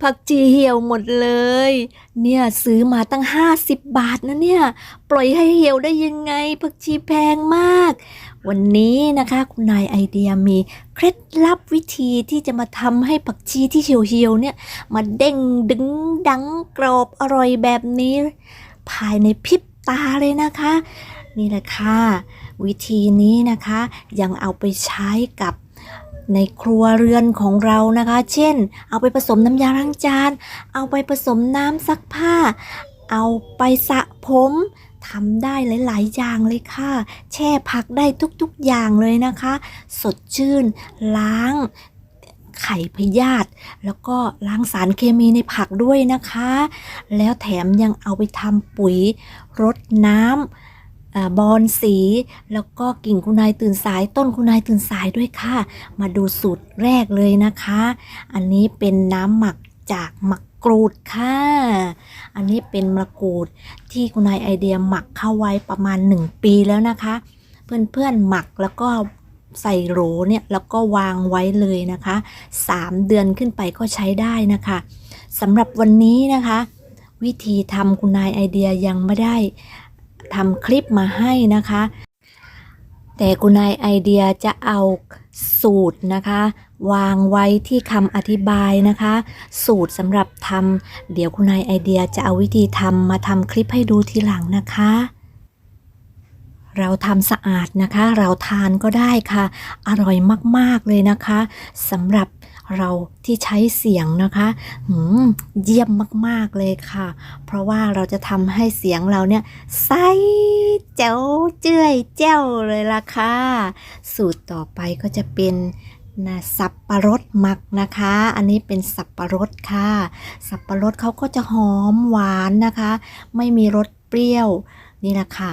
ผักชีเหี่ยวหมดเลย เนี่ยซื้อมาตั้ง 50 บาทนะเนี่ย ปล่อยให้เหี่ยวได้ยังไง ผักชีแพงมาก วันนี้นะคะคุณนายไอเดียมีเคล็ดลับวิธีที่จะมาทำให้ผักชีที่เหี่ยวเนี่ยมาเด้งดึงดังกรอบอร่อยแบบนี้ ภายในพริบตาเลยนะคะ นี่แหละค่ะ วิธีนี้นะคะยังเอาไปใช้กับ ในครัวเรือนของเรานะคะ เช่น เอาไปผสมน้ำยาล้างจาน เอาไปผสมน้ำซักผ้า เอาไปสระผมทำได้หลาย ๆ อย่างเลยค่ะ แช่ผักได้ทุก ๆ อย่างเลยนะคะ สดชื่น ล้าง ไข่พยาธิแล้วก็ล้างสารเคมีในผักด้วยนะคะ แล้วแถมยังเอาไปทำปุ๋ยรดน้ำ บอนสี แล้วก็กิ่งคุณนายตื่นสายต้นคุณนายตื่นสายด้วยค่ะ มาดูสูตรแรกเลยนะคะ อันนี้เป็นน้ำหมักจากหมะกรูดค่ะ อันนี้เป็นมะกรูดที่คุณนายไอเดียหมักเข้าไว้ประมาณ 1 ปีแล้วนะคะ เพื่อนๆหมักแล้วก็ใส่โหลเนี่ยแล้วก็วางไว้เลยนะคะ 3 เดือนขึ้นไปก็ใช้ได้นะคะสำหรับวันนี้นะคะ วิธีทำคุณนายไอเดียยังไม่ได้ ทำคลิปมาให้นะคะ แต่คุณนายไอเดียจะเอาสูตรนะคะ วางไว้ที่คำอธิบายนะคะ สูตรสำหรับทำเดี๋ยวคุณนายไอเดียจะเอาวิธีทำมาทำคลิปให้ดูทีหลังนะคะเราทำสะอาดนะคะ เราทานก็ได้ค่ะ อร่อยมาก ๆ เลยนะคะสำหรับ เราที่ใช้เสียงนะคะหืมเยี่ยมมากๆเลยค่ะ เพราะว่าเราจะทำให้เสียงเราเนี่ยใสแจ๋วเจ้ยแจ้วเลยล่ะค่ะ สูตรต่อไปก็จะเป็นนะสับปะรดหมักนะคะ อันนี้เป็นสับปะรดค่ะ สับปะรดเขาก็จะหอมหวานนะคะ ไม่มีรสเปรี้ยวนี่แหละค่ะ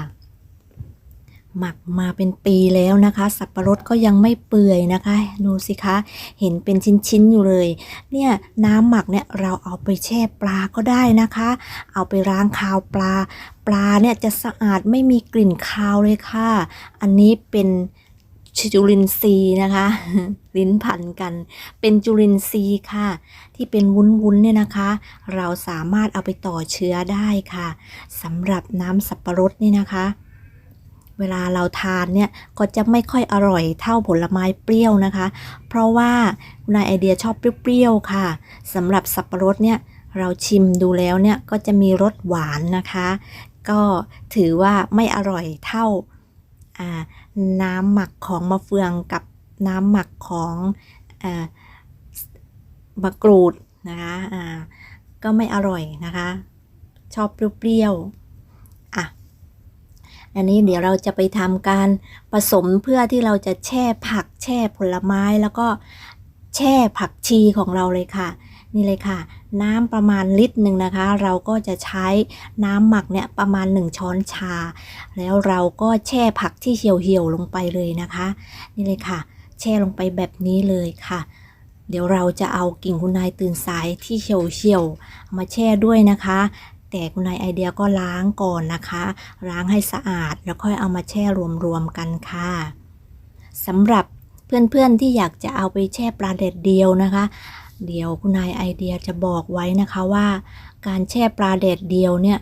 หมักมาเป็นปีแล้วนะคะ สับปะรดก็ยังไม่เปื่อยนะคะ ดูสิคะ เห็นเป็นชิ้นๆอยู่เลย เนี่ยน้ำหมักเนี่ยเราเอาไปแช่ปลาก็ได้นะคะ เอาไปล้างคาวปลา ปลาเนี่ยจะสะอาดไม่มีกลิ่นคาวเลยค่ะ อันนี้เป็นจุลินทรีย์นะคะ ลิ้นพันกัน เป็นจุลินทรีย์ค่ะ ที่เป็นวุ้นๆเนี่ยนะคะ เราสามารถเอาไปต่อเชื้อได้ค่ะสำหรับน้ำสับปะรดนี่นะคะ เวลาเราทานเนี่ยก็จะไม่ค่อยอร่อยเท่าผลไม้เปรี้ยวนะคะ เพราะว่าคุณนายไอเดียชอบเปรี้ยวๆค่ะสำหรับสับปะรดเนี่ยเราชิมดูแล้วเนี่ยก็จะมีรสหวานนะคะ ก็ถือว่าไม่อร่อยเท่าาน้ำหมักของมะเฟืองกับน้ำหมักของมะกรูดนะคะก็ไม่อร่อยนะคะ ชอบเปรี้ยวๆ อันนี้เดี๋ยวเราจะไปทำการผสมเพื่อที่เราจะแช่ผักแช่ผลไม้แล้วก็แช่ผักชีของเราเลยค่ะ นี่เลยค่ะ น้ำประมาณลิตรหนึ่งนะคะ เราก็จะใช้น้ำหมักเนี่ยประมาณ 1 ช้อนชา แล้วเราก็แช่ผักที่เหี่ยวๆลงไปเลยนะคะ นี่เลยค่ะ แช่ลงไปแบบนี้เลยค่ะเดี๋ยวเราจะเอากิ่งคุณนายตื่นสายที่เหี่ยวๆมาแช่ด้วยนะคะ แต่คุณนายไอเดียก็ล้างก่อนนะคะ ล้างให้สะอาดแล้วค่อยเอามาแช่รวมๆกันค่ะสำหรับเพื่อนๆที่อยากจะเอาไปแช่ปลาแดดเดียวนะคะ เดี๋ยวคุณนายไอเดียจะบอกไว้นะคะว่า การแช่ปลาแดดเดียวเนี่ย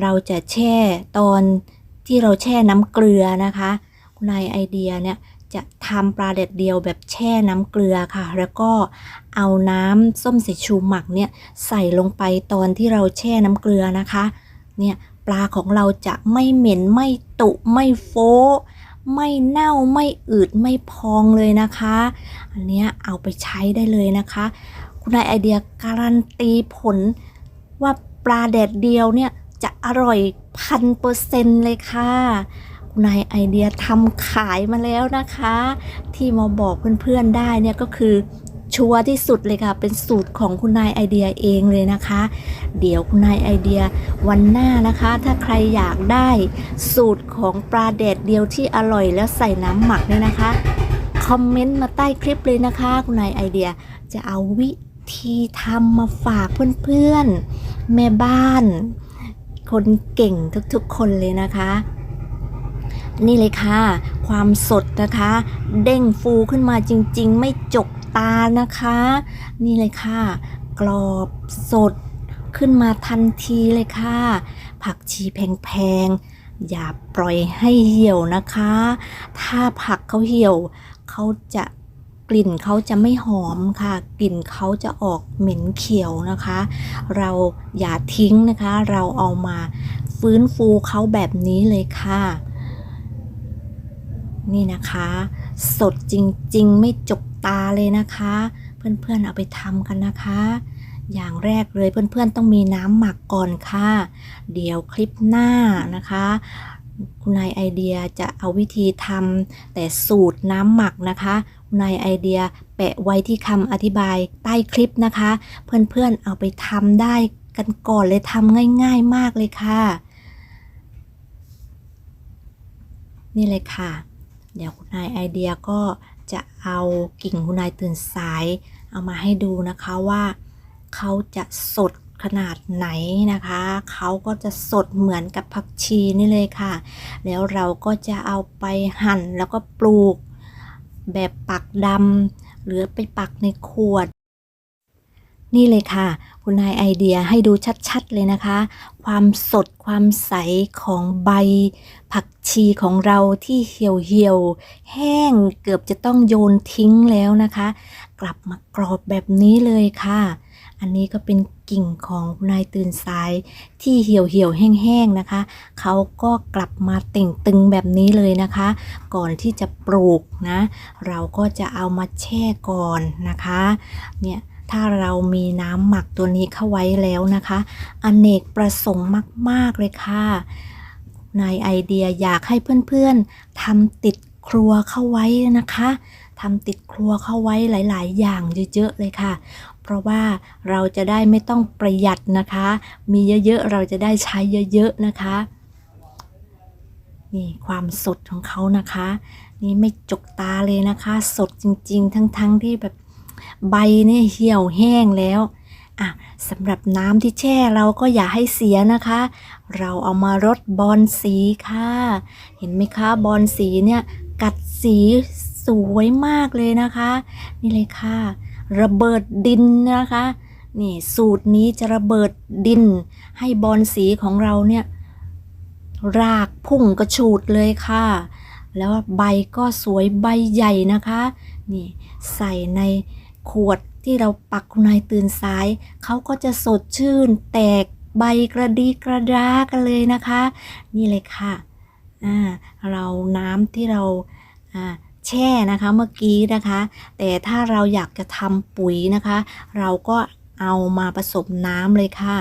เราจะแช่ตอนที่เราแช่น้ำเกลือนะคะ คุณนายไอเดียเนี่ยจะทำปลาแดดเดียวแบบแช่น้ำเกลือค่ะ แล้วก็ เอาน้ำส้มสายชูหมักเนี่ยใส่ลงไปตอนที่เราแช่น้ำเกลือนะคะ เนี่ยปลาของเราจะไม่เหม็นไม่ตุไม่โฟไม่เน่าไม่อืดไม่พองเลยนะคะ อันเนี้ยเอาไปใช้ได้เลยนะคะ คุณนายไอเดียการันตีผลว่าปลาแดดเดียวเนี่ยจะอร่อยพันเปอร์เซ็นต์เลยค่ะคุณนายไอเดียทำขายมาแล้วนะคะ ที่มาบอกเพื่อนๆได้เนี่ยก็คือ ชัวร์ที่สุดเลยค่ะ เป็นสูตรของคุณนายไอเดียเองเลยนะคะ เดี๋ยวคุณนายไอเดียวันหน้านะคะ ถ้าใครอยากได้สูตรของปลาแดดเดียวที่อร่อยแล้วใส่น้ำหมักเนี่ยนะคะ คอมเมนต์มาใต้คลิปเลยนะคะ คุณนายไอเดียจะเอาวิธีทำมาฝากเพื่อนๆ แม่บ้าน คนเก่งทุกๆคนเลยนะคะนี่เลยค่ะ ความสดนะคะ เด้งฟูขึ้นมาจริง ๆ ไม่จก ตานะคะ นี่เลยค่ะ กรอบสดขึ้นมาทันทีเลยค่ะ ผักชีแพงๆ อย่าปล่อยให้เหี่ยวนะคะ ถ้าผักเขาเหี่ยวเขาจะกลิ่นเขาจะไม่หอมค่ะ กลิ่นเขาจะออกเหม็นเขียวนะคะ เราอย่าทิ้งนะคะ เราเอามาฟื้นฟูเขาแบบนี้เลยค่ะ นี่นะคะ สดจริงๆ ไม่จก ตาเลยนะคะ เพื่อนๆเอาไปทำกันนะคะ อย่างแรกเลยเพื่อนๆต้องมีน้ำหมักก่อนค่ะ เดี๋ยวคลิปหน้านะคะคุณนายไอเดียจะเอาวิธีทำแต่สูตรน้ำหมักนะคะคุณนายไอเดียแปะไว้ที่คำอธิบายใต้คลิปนะคะ เพื่อนๆเอาไปทำได้กันก่อนเลยทำง่ายๆมากเลยค่ะ นี่เลยค่ะ เดี๋ยวคุณนายไอเดียก็จะเอากิ่งคุณนายตื่นสาย เอามาให้ดูนะคะว่าเขาจะสดขนาดไหนนะคะ เขาก็จะสดเหมือนกับผักชีนี่เลยค่ะ แล้วเราก็จะเอาไปหั่นแล้วก็ปลูกแบบปักดำหรือไปปักในขวด นี่เลยค่ะ คุณนายไอเดียให้ดูชัดๆเลยนะคะ ความสดความใสของใบ ผักชีของเราที่เหี่ยวเหี่ยวๆแห้งเกือบจะต้องโยนทิ้งแล้วนะคะ กลับมากรอบแบบนี้เลยค่ะ อันนี้ก็เป็นกิ่งของคุณนายตื่นสายที่เหี่ยวเหี่ยวแห้งๆนะคะ เขาก็กลับมาเต่งตึงแบบนี้เลยนะคะ ก่อนที่จะปลูกนะ เราก็จะเอามาแช่ก่อนนะคะ เนี่ย ถ้าเรามีน้ำหมักตัวนี้เข้าไว้แล้วนะคะอเนกประสงค์มาก ๆ เลยค่ะ ในไอเดียอยากให้เพื่อนๆทำติดครัวเข้าไว้นะคะทำติดครัวเข้าไว้หลาย ๆ อย่างเยอะ ๆ เลยค่ะ เพราะว่าเราจะได้ไม่ต้องประหยัดนะคะ มีเยอะ ๆ เราจะได้ใช้เยอะ ๆ นะคะนี่ความสดของเขานะคะ นี่ไม่จกตาเลยนะคะ สดจริง ๆ ทั้ง ๆ ที่แบบ ใบเนี่ยเหี่ยวแห้งแล้วอะสำหรับน้ำที่แช่เราก็อย่าให้เสียนะคะ เราเอามารดบอลสีค่ะ เห็นไหมคะบอลสีเนี่ยกัดสีสวยมากเลยนะคะ นี่เลยค่ะ ระเบิดดินนะคะนี่สูตรนี้จะระเบิดดิน ให้บอลสีของเราเนี่ยรากพุ่งกระฉูดเลยค่ะ แล้วใบก็สวยใบใหญ่นะคะ นี่ใส่ใน ขวดที่เราปักคุนายตื่นสาย เขาก็จะสดชื่น แตกใบกระดีกระดากันเลยนะคะ นี่เลยค่ะอ่าเราน้ำที่เราแช่นะคะเมื่อกี้นะคะ แต่ถ้าเราอยากจะทำปุ๋ยนะคะ เราก็ เอามาผสมน้ำเลยค่ะ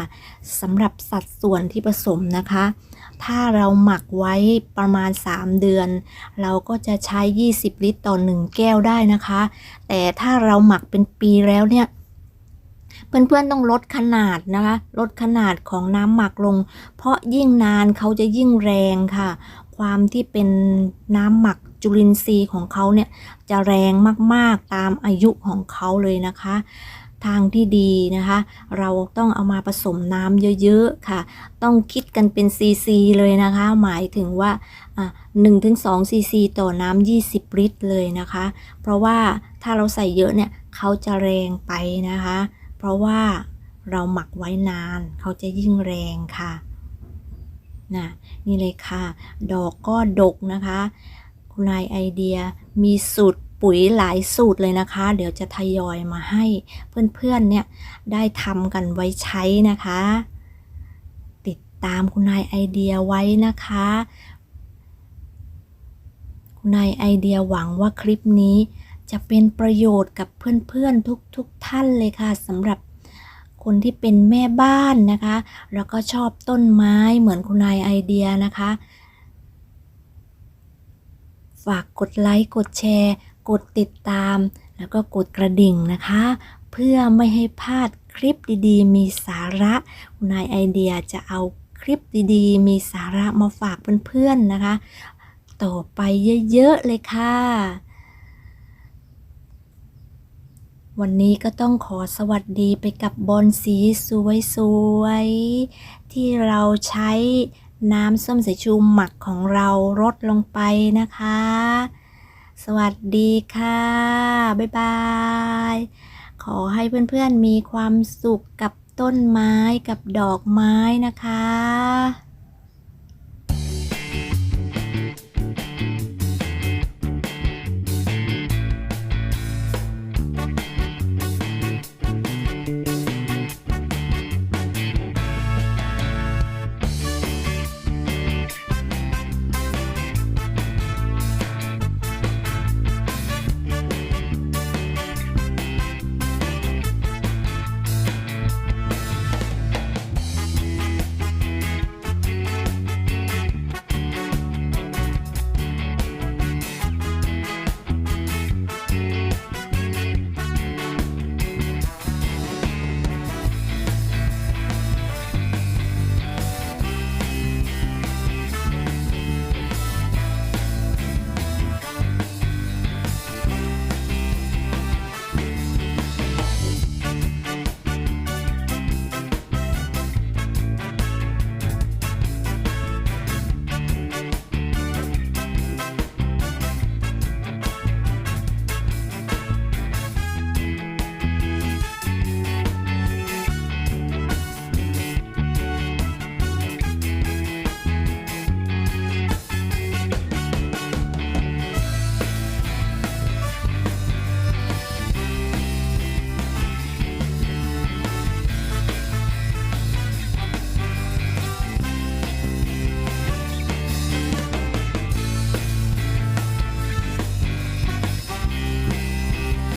สำหรับสัดส่วนที่ผสมนะคะ ถ้าเราหมักไว้ประมาณ 3 เดือน เราก็จะใช้ 20 ลิตรต่อ 1 แก้วได้นะคะ แต่ถ้าเราหมักเป็นปีแล้วเนี่ยเพื่อนๆต้องลดขนาดนะคะ ลดขนาดของน้ำหมักลง เพราะยิ่งนานเขาจะยิ่งแรงค่ะ ความที่เป็นน้ำหมักจุลินทรีย์ของเขาเนี่ยจะแรงมากๆตามอายุของเขาเลยนะคะ ทางที่ดีนะคะ เราต้องเอามาผสมน้ำเยอะๆค่ะ ต้องคิดกันเป็นซีซีเลยนะคะ หมายถึงว่าหนึ่งถึงสองซีซีต่อน้ำ20 ลิตรเลยนะคะ เพราะว่าถ้าเราใส่เยอะเนี่ยเขาจะแรงไปนะคะ เพราะว่าเราหมักไว้นานเขาจะยิ่งแรงค่ะนะนี่เลยค่ะ ดอกก็ดกนะคะ คุณนายไอเดียมีสูตร ปุ๋ยหลายสูตรเลยนะคะ เดี๋ยวจะทยอยมาให้เพื่อนๆเนี่ยได้ทำกันไว้ใช้นะคะ ติดตามคุณนายไอเดียไว้นะคะ คุณนายไอเดียหวังว่าคลิปนี้จะเป็นประโยชน์กับเพื่อนๆทุกๆทท่านเลยค่ะสำหรับคนที่เป็นแม่บ้านนะคะ แล้วก็ชอบต้นไม้เหมือนคุณนายไอเดียนะคะ ฝากกดไลค์ กดแชร์ กดติดตาม แล้วก็กดกระดิ่งนะคะ เพื่อไม่ให้พลาดคลิปดีๆ มีสาระคุณนายไอเดียจะเอาคลิปดีๆ มีสาระมาฝากเพื่อนๆนะคะ ต่อไปเยอะๆเลยค่ะ วันนี้ก็ต้องขอสวัสดีไปกับบอลสีสวยๆ ที่เราใช้น้ำส้มสายชูหมักของเรารดลงไปนะคะ สวัสดีค่ะ บ๊ายบายขขอให้เพื่อนๆมีความสุขกับต้นไม้กับดอกไม้นะคะ